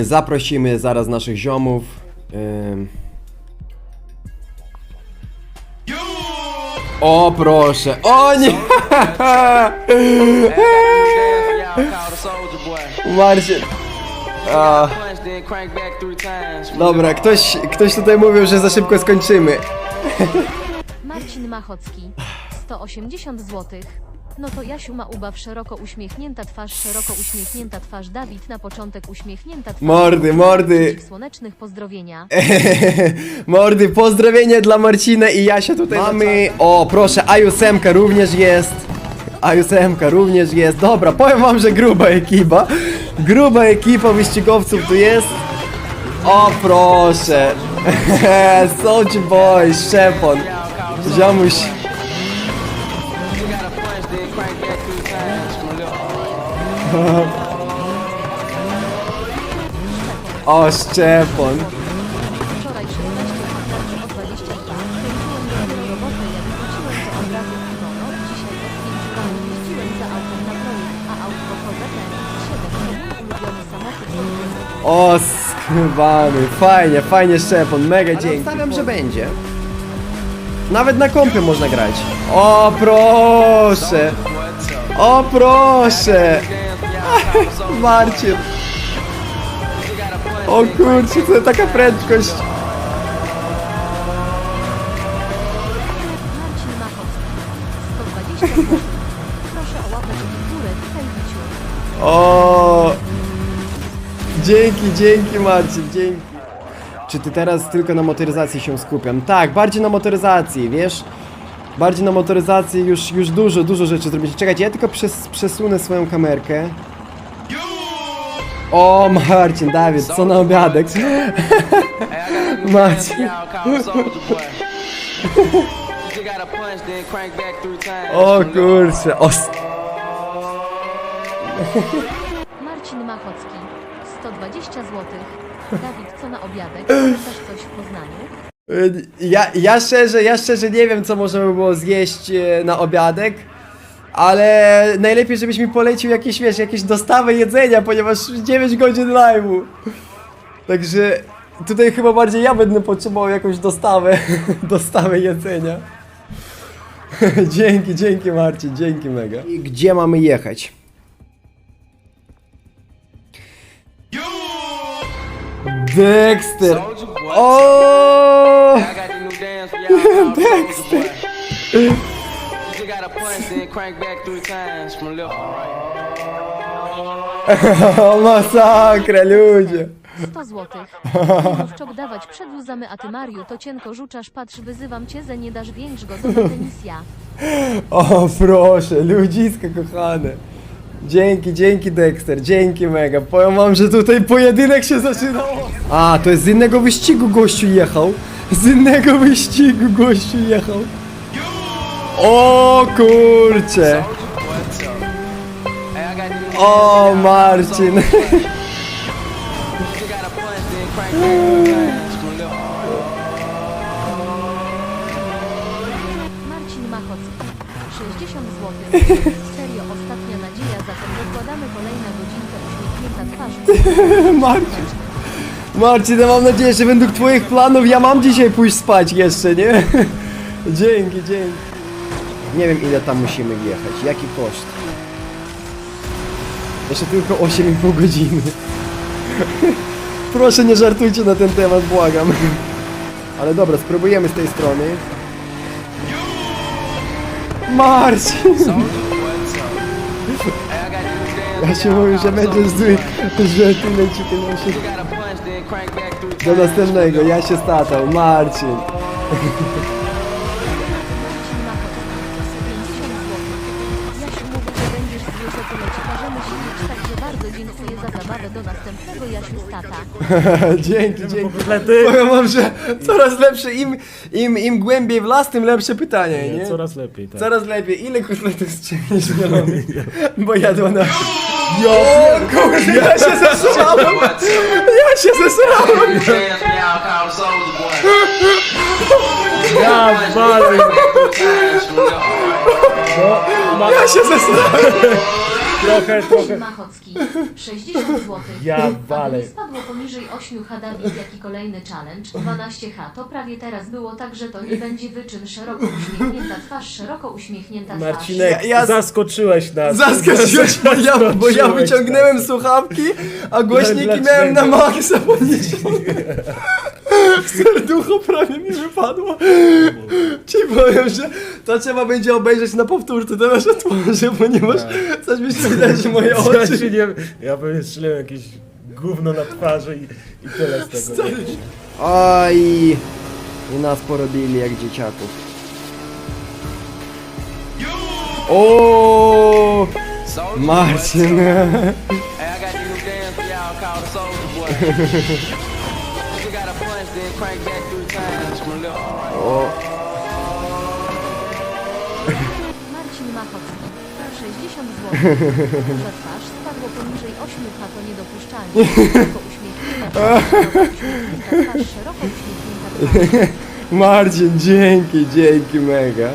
Zaprosimy zaraz naszych ziomów. O proszę, o nie! Marcin. A, dobra, ktoś, ktoś tutaj mówił, że za szybko skończymy. Marcin Machocki 180 zł. No to Jasiu ma ubaw szeroko uśmiechnięta twarz, szeroko uśmiechnięta twarz Dawid na początek uśmiechnięta twarz. Mordy, mordy. Słonecznych pozdrowienia. Mordy, pozdrowienie dla Marcina i Jasia tutaj mamy. O, proszę, Ajusemka również jest. Ajusemka również jest. Dobra, powiem wam, że gruba ekipa. Gruba ekipa wyścigowców tu jest. O, proszę. Soldier Boy, Szczepon. Ziomuś. O, Szczepon. Wczoraj 16 handlarzy o 22. Kręciłem do robotę, jak wróciłem to od razu w kimono. Dzisiaj od 5 lat jeździłem za autem na projekt, a autko Koza TRX-7 to mój ulubiony samochód. O, fajnie, fajnie Szczepon, mega dzięki. Stawiam, że będzie. Nawet na kompie można grać. O, proszę. O, proszę. Marcin. O kurczę, to taka prędkość. Marcin Machowski 120 zł. Proszę o łapę w górę, witaj Wiciu. O! Dzięki, dzięki Marcin, dzięki. Czy ty teraz tylko na motoryzacji się skupiam? Tak, bardziej na motoryzacji, wiesz? Bardziej na motoryzacji już, już dużo, dużo rzeczy zrobić. Czekajcie, ja tylko przes, przesunę swoją kamerkę. O, Marcin, Dawid, co na obiadek? Marcin. O kurczę, o, Marcin Machocki 120 zł. Dawid, co na obiadek? Pamiętasz coś w Poznaniu? Y, Ja, ja szczerze, ja szczerze nie wiem, co można by było zjeść e, na obiadek, ale najlepiej, żebyś mi polecił jakieś, wiesz, jakieś dostawy jedzenia, ponieważ 9 godzin live'u. Także tutaj chyba bardziej ja będę potrzebował jakąś dostawę, dostawę jedzenia. dzięki, dzięki Marcin, dzięki mega. I gdzie mamy jechać? To right. O, masakra, ludzie! 100 zł. Mówczok dawać przedłzamy, a ty Mariu to cienko żuczasz, patrz wyzywam cię, ze nie dasz większego do tenisja. O, proszę, ludziska kochane. Dzięki, dzięki Dexter, dzięki mega. Powiem wam, że tutaj pojedynek się zaczynał. A, to jest z innego wyścigu gościu jechał. Z innego wyścigu gościu jechał. O kurcze. O Marcin. Marcin Machocki 60 zł. Serio, ostatnia dokładamy kolejna godzinkę uśmiechnięta twarz. Marcin. Marcin, ja mam nadzieję, że według twoich planów ja mam dzisiaj pójść spać jeszcze, nie? Dzięki, dzięki. Nie wiem ile tam musimy jechać, jaki koszt. Jeszcze tylko 8,5 godziny. Proszę nie żartujcie na ten temat, błagam. Ale dobra, spróbujemy z tej strony. Marcin! Ja się mówię, że będziesz zły, że tyle ci pieniędzy. You gotta punch, then crank back three Do następnego, ja się statał, Marcin. Marcin Machocki 150 zł. Jasiu mówi, że będziesz zły, że tyle ci każemy siedzieć, także bardzo dziękuję za zabawę. Do następnego Jasiu Stata. dzięki, dzięki. Powiem wam, że coraz lepsze, im, im, im głębiej w las, tym lepsze pytanie, nie? Coraz lepiej, tak. Coraz lepiej. Ile kotletów mielonych? Bo jadła na... Jo, kurde, ja się zesrałem! Ja się zesrałem! Hands me out, call Soldier Boy. Ja walę! Three times from left to right. Ja się zesrałem! Trochę, trochę. Machocki, 60 zł. Ja walę. Aby nie spadło poniżej 8 H Dawid, jaki kolejny challenge, 12H, to prawie teraz było tak, że to nie będzie wyczyn, szeroko uśmiechnięta twarz, szeroko uśmiechnięta twarz. Marcinek, Ja- ja- zaskoczyłeś nas. Zaskoczyłeś, bo ja, bo ja wyciągnąłem nas. słuchawki, a głośniki Dlaczego? miałem na maksa podniesione. Serducho prawie mi wypadło. Ci powiem, że to trzeba będzie obejrzeć na powtórce, teraz otworzę, ponieważ coś mi się wydaje, że moje Ja, oczy... się nie, ja bym strzelił jakieś gówno na twarzy i, i tyle z tego. nie? Oj, i nas porobili jak dzieciaków. O, Marcin. Boy. Hey, I got this new dance for y'all called the Soulja Boy. O, Marcin Machocki, 60 zł. Że twarz spadło poniżej 8 H to niedopuszczalne. Szeroko uśmiechnięta twarz, szeroko uśmiechnięta twarz, szeroko uśmiechnięta twarz. Marcin, dzięki, dzięki mega.